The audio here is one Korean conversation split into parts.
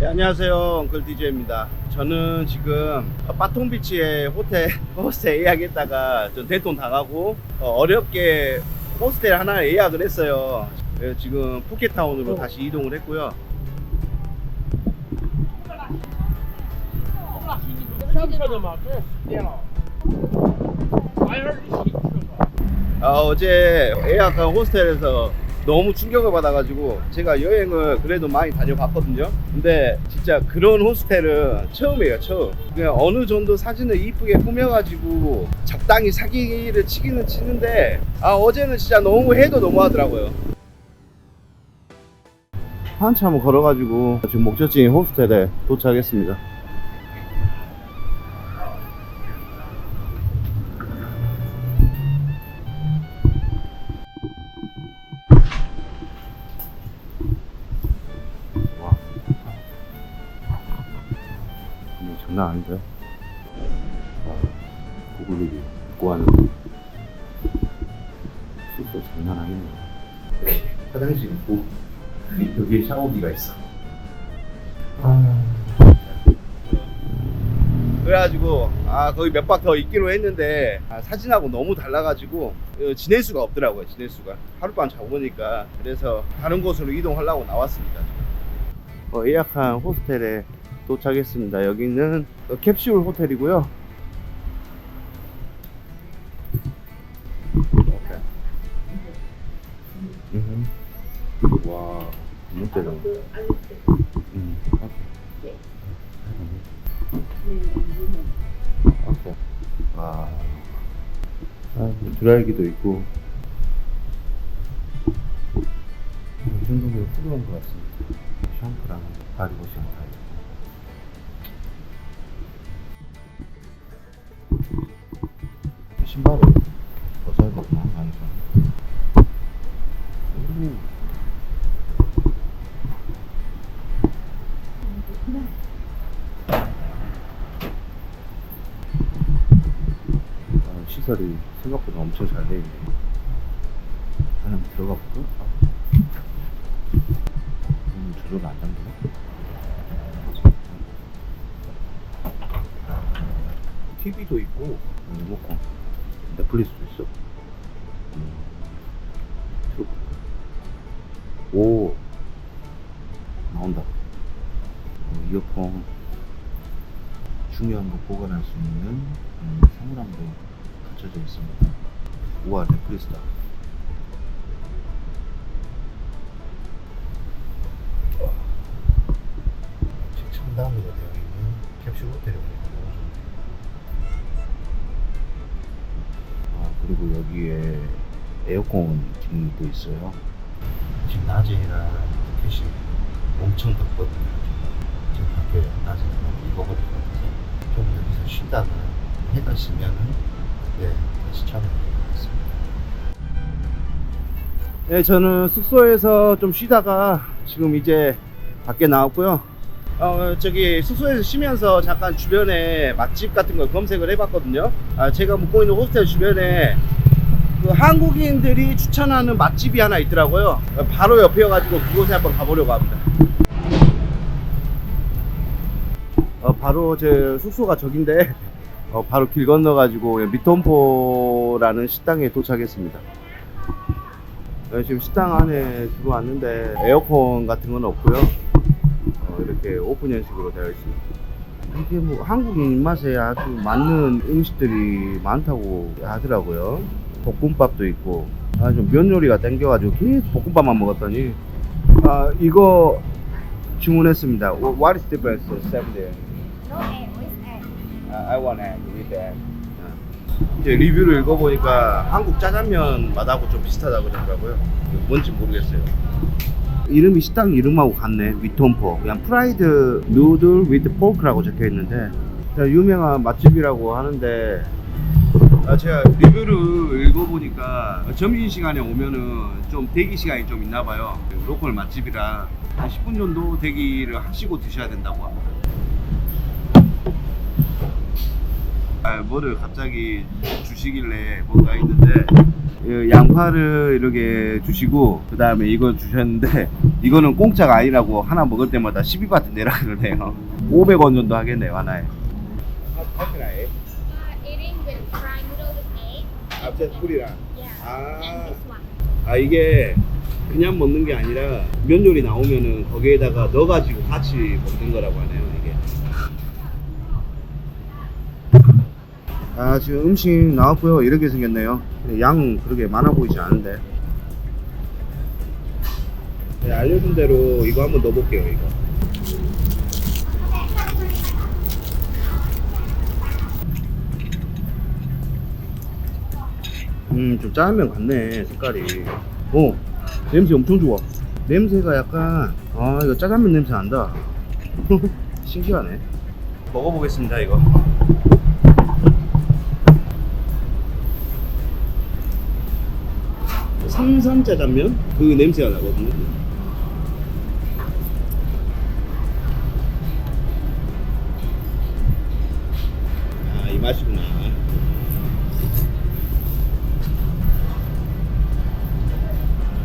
네, 안녕하세요. 엉클 DJ입니다. 저는 지금 바통비치에 호텔, 호스텔 예약했다가 좀 대통 당하고 어, 어렵게 호스텔 하나 예약을 했어요. 그래서 지금 푸켓타운으로 다시 이동을 했고요. 아, 어제 예약한 호스텔에서 너무 충격을 받아가지고 제가 여행을 그래도 많이 다녀봤거든요. 근데 진짜 그런 호스텔은 처음이에요, 처음. 그냥 어느 정도 사진을 이쁘게 꾸며가지고 적당히 사기를 치기는 치는데 아 어제는 진짜 너무 해도 너무하더라고요. 한참 걸어가지고 지금 목적지인 호스텔에 도착했습니다. 장난 아닌데? 와, 구글이 구하는 숙소 장난 아니네. 여기 화장실 있고, 여기에 샤워기가 있어. 그래가지고 아 거기 몇 박 더 있기로 했는데 아, 사진하고 너무 달라가지고 어, 지낼 수가 없더라고요 지낼 수가 하룻밤 자고 보니까 그래서 다른 곳으로 이동하려고 나왔습니다 어, 예약한 호스텔에 도착했습니다 여기는 어, 캡슐 호텔이고요. 와 너무 때려 음, 오케이. 오케이. 와. 아, 드라이기도 있고. 이 정도면 훌륭한 것 같습니다. 샴푸랑 바디워시 다 신발을 벗어야 되구나. 오. 아, 시설이 생각보다 엄청 잘돼 있네. 한번 들어가 볼까? 음, 조절 안 잠기나? TV도 있고, 음, 리모컨, 넷플릭스도 있어. 음? 오, 나온다. 어, 이어폰. 중요한 거 보관할 수 있는 음, 사물함도 갖춰져 있습니다. 우와 넷플릭스다. 최첨단으로 되어 있는 캡슐 호텔입니다. 그리고 여기에 에어컨 기능이 또 있어요. 지금 낮에라 햇이 엄청 덥거든요. 지금 밖에 낮에 너무 익어버릴 것 같아서 좀 여기서 쉬다가 해가 지면은 네 다시 하겠습니다. 네 저는 숙소에서 좀 쉬다가 지금 이제 밖에 나왔고요. 어 저기 숙소에서 쉬면서 잠깐 주변에 맛집 같은 걸 검색을 해봤거든요. 아 제가 묵고 있는 호스텔 주변에 그 한국인들이 추천하는 맛집이 하나 있더라고요. 바로 옆이어가지고 그곳에 한번 가보려고 합니다. 어, 바로 제 숙소가 저긴데 어, 바로 길 건너가지고 미톤포라는 식당에 도착했습니다. 어, 지금 식당 안에 들어왔는데 에어컨 같은 건 없고요. 어, 이렇게 오픈 형식으로 되어 있습니다. 이게 뭐 한국인 입맛에 아주 맞는 음식들이 많다고 하더라고요. 볶음밥도 있고 아주 면 요리가 땡겨가지고 계속 볶음밥만 먹었더니 아 이거 주문했습니다. What is the best? Seven day. No egg with egg. Uh, I want egg with egg. 이제 리뷰를 읽어보니까 한국 짜장면 맛하고 좀 비슷하다고 그러더라고요. 뭔지 모르겠어요. 이름이 식당 이름하고 같네. 위톤포. 그냥 프라이드 누들 위드 포크라고 적혀 있는데 유명한 맛집이라고 하는데 아, 제가 리뷰를 읽어보니까 점심 시간에 오면은 좀 대기 시간이 좀 있나 봐요. 로컬 맛집이라 한 10분 정도 대기를 하시고 드셔야 된다고 합니다. 아, 뭐를 갑자기 주시길래 뭔가 했는데 이 양파를 이렇게 주시고 그 다음에 이거 주셨는데 이거는 공짜가 아니라고 하나 먹을 때마다 12바트 내라 그러네요 500원 정도 하겠네요 하나에 How can I eat? Uh, eating with fried noodle with egg. 앞에 뿌리랑 Yeah. And this one. 아 이게 그냥 먹는 게 아니라 면 요리 나오면은 거기에다가 넣어가지고 같이 먹는 거라고 하네요 이게 아 지금 음식 나왔고요 이렇게 생겼네요 양 그렇게 많아 보이지 않은데 네, 알려준 대로 이거 한번 넣어볼게요 이거 음, 좀 짜장면 같네, 색깔이. 어, 냄새 엄청 좋아. 냄새가 약간, 아, 이거 짜장면 냄새 난다. 신기하네. 먹어보겠습니다, 이거. 삼선 짜장면? 그 냄새가 나거든요. 아, 이 맛이구나.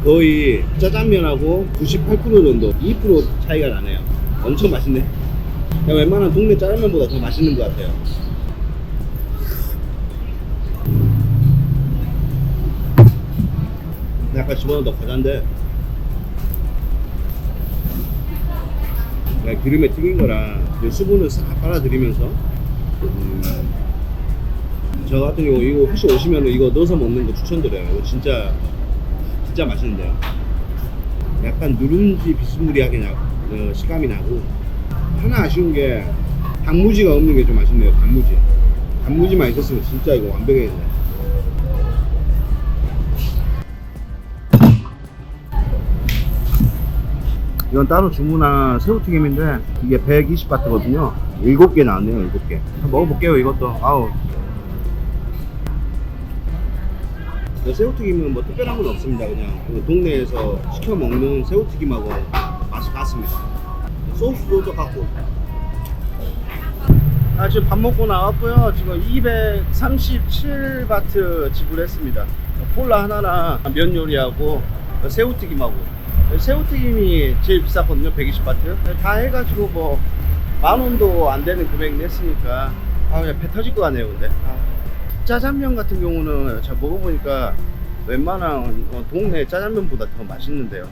거의 짜장면하고 98% 정도 2% 차이가 나네요 엄청 맛있네 웬만한 동네 짜장면보다 더 맛있는 것 같아요 약간 집어넣어도 과자인데 기름에 튀긴 이 수분을 싹 빨아들이면서 음, 저 같은 경우 이거 혹시 오시면 이거 넣어서 먹는 거 추천드려요 이거 진짜 진짜 맛있는데요. 약간 누룽지 비스무리하게 나, 어, 식감이 나고 하나 아쉬운 게 단무지가 없는 게 좀 아쉽네요. 단무지. 단무지만 있었으면 진짜 이거 완벽했네. 이건 따로 주문한 새우튀김인데 이게 120바트거든요. 7개 나왔네요. 7개. 먹어볼게요. 이것도. 아우 그 새우튀김은 뭐 특별한 건 없습니다. 그냥 그 동네에서 시켜 먹는 새우튀김하고 맛이 같습니다. 소스도 똑같고. 아 지금 밥 먹고 나왔고요. 지금 237바트 지불했습니다. 콜라 하나랑 면 요리하고 새우튀김하고 새우튀김이 제일 비쌌거든요. 120바트. 다 해가지고 뭐 만 원도 안 되는 금액 냈으니까 아 그냥 배 터질 것 같네요. 근데. 아. 짜장면 같은 경우는 제가 먹어보니까 웬만한 어, 동네 짜장면보다 더 맛있는데요.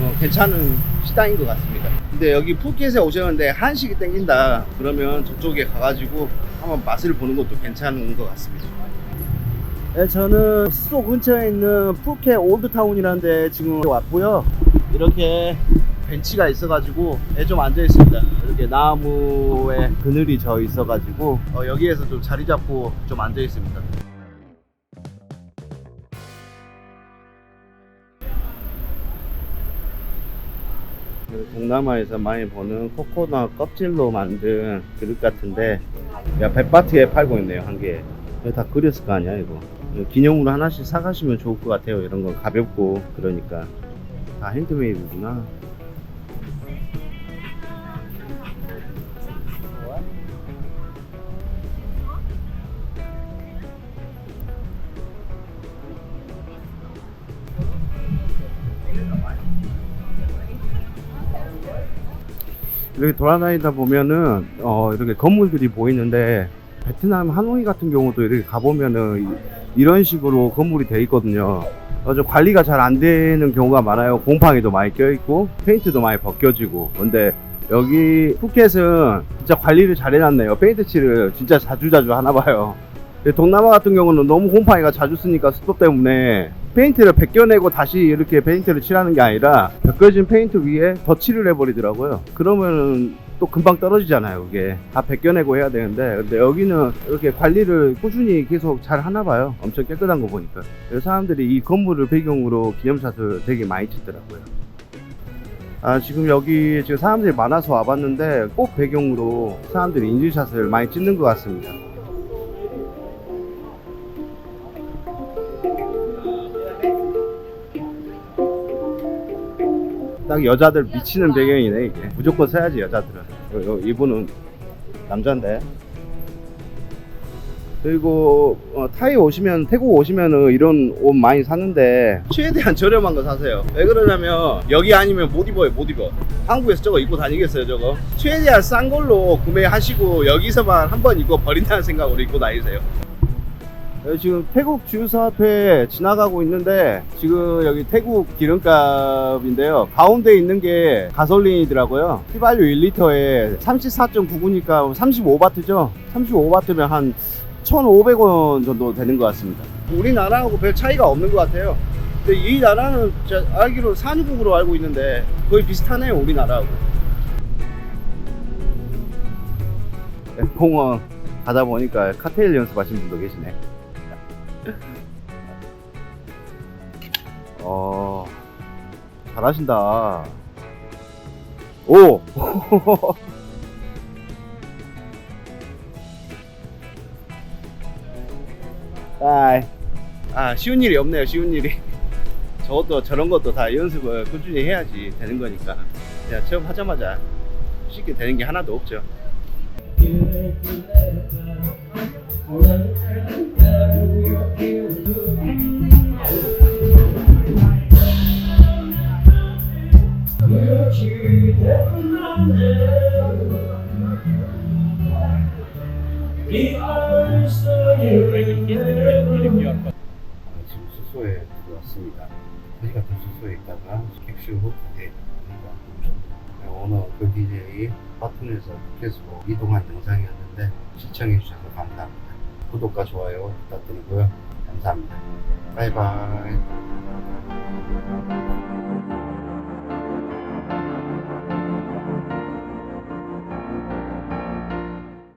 어, 괜찮은 식당인 것 같습니다. 근데 여기 푸켓에 오셨는데 한식이 땡긴다 그러면 저쪽에 가가지고 한번 맛을 보는 것도 괜찮은 것 같습니다. 네, 저는 수도 근처에 있는 푸켓 올드타운이라는 데 지금 왔고요. 이렇게 벤치가 있어가지고 에좀 앉아 있습니다. 이렇게 나무에 그늘이 져 있어가지고 어, 여기에서 좀 자리 잡고 좀 앉아 있습니다. 그 동남아에서 많이 보는 코코넛 껍질로 만든 그릇 같은데 야 100바트에 팔고 있네요 한 개에 다 그렸을 거 아니야 이거 기념으로 하나씩 사가시면 좋을 것 같아요. 이런 거 가볍고 그러니까. 다 핸드메이드구나. 이렇게 돌아다니다 보면은 어 이렇게 건물들이 보이는데 베트남 하노이 같은 경우도 이렇게 가보면은 이- 이런 식으로 건물이 돼 있거든요. 어, 좀 관리가 잘 안 되는 경우가 많아요. 곰팡이도 많이 껴있고 페인트도 많이 벗겨지고. 근데 여기 푸켓은 진짜 관리를 잘 해놨네요. 페인트 칠을 진짜 자주자주 하나 봐요. 동남아 같은 경우는 너무 곰팡이가 자주 쓰니까 습도 때문에 페인트를 벗겨내고 다시 이렇게 페인트를 칠하는 게 아니라 벗겨진 페인트 위에 덧칠을 해버리더라고요. 그러면은 또 금방 떨어지잖아요. 그게 다 벗겨내고 해야 되는데 근데 여기는 이렇게 관리를 꾸준히 계속 잘 하나 봐요. 엄청 깨끗한 거 보니까. 그래서 사람들이 이 건물을 배경으로 기념샷을 되게 많이 찍더라고요. 아, 지금 여기 지금 사람들이 많아서 와봤는데 꼭 배경으로 사람들이 인증샷을 많이 찍는 것 같습니다. 딱 여자들 미치는 배경이네 이게 무조건 써야지 여자들은 요, 요, 이분은 남자인데 그리고 어, 타이 오시면 태국 오시면은 이런 옷 많이 사는데 최대한 저렴한 거 사세요. 왜 그러냐면 여기 아니면 못 입어요, 못 입어. 한국에서 저거 입고 다니겠어요, 저거? 최대한 싼 걸로 구매하시고 여기서만 한 번 입고 버린다는 생각으로 입고 다니세요. 네, 지금 태국 주유소 앞에 지나가고 있는데 지금 여기 태국 기름값인데요. 가운데 있는 게 가솔린이더라고요. 휘발유 1리터에 34.99니까 35바트죠? 35바트면 한 1,500원 정도 되는 것 같습니다. 우리나라하고 별 차이가 없는 것 같아요. 근데 이 나라는 알기로 산유국으로 알고 있는데 거의 비슷하네요 우리나라하고. 네, 공원 가다 보니까 카테일 연습하시는 분도 계시네 잘하신다. 오! 아이. 아, 쉬운 일이 없네요, 쉬운 일이. 저것도 저런 것도 다 연습을 꾸준히 해야지 되는 거니까. 그냥 처음 하자마자 쉽게 되는 게 하나도 없죠. 수소에 있다가 객실 호텔에 오늘 그 DJ 바톤에서 계속 이동한 영상이었는데 시청해 주셔서 감사합니다. 구독과 좋아요 부탁드리고요. 감사합니다. 바이바이.